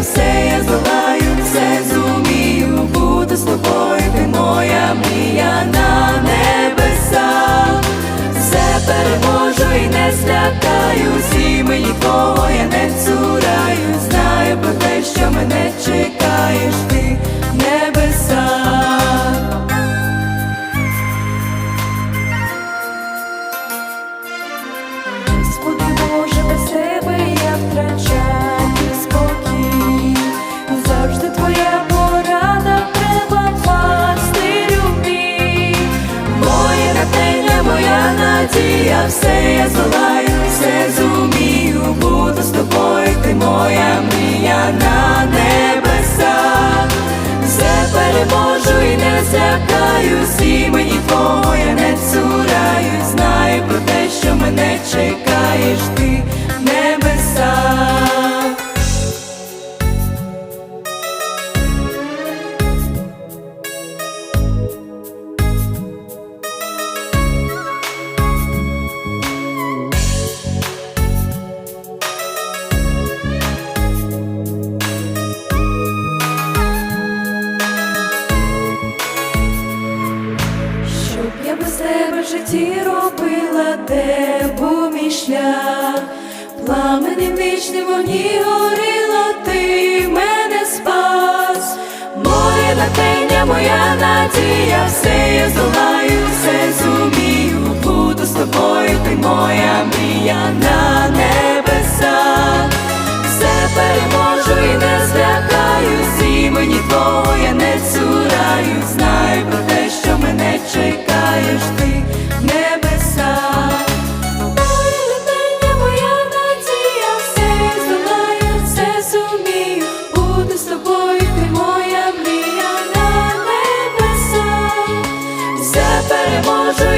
все я здолаю, все зумію, бути з тобою, ти моя мрія на небеса, все переможу і не злякаюсь, все житті робила, був мій шлях, пламенем вічним вогні горіла, ти мене спас, моє натхнення, моя надія, все я здолаю, все зумію, буду з тобою, ти моя мрія на небесах, все переможу і не злякаюсь, і мені твого я не цураю, знаю про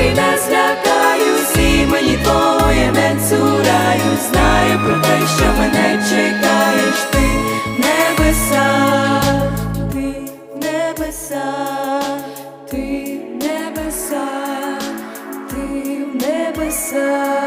і не злякаюсь, і мені твоє не цураю, знаю про те, що мене чекаєш ти небеса, ти небеса, ти небеса, ти в небесах.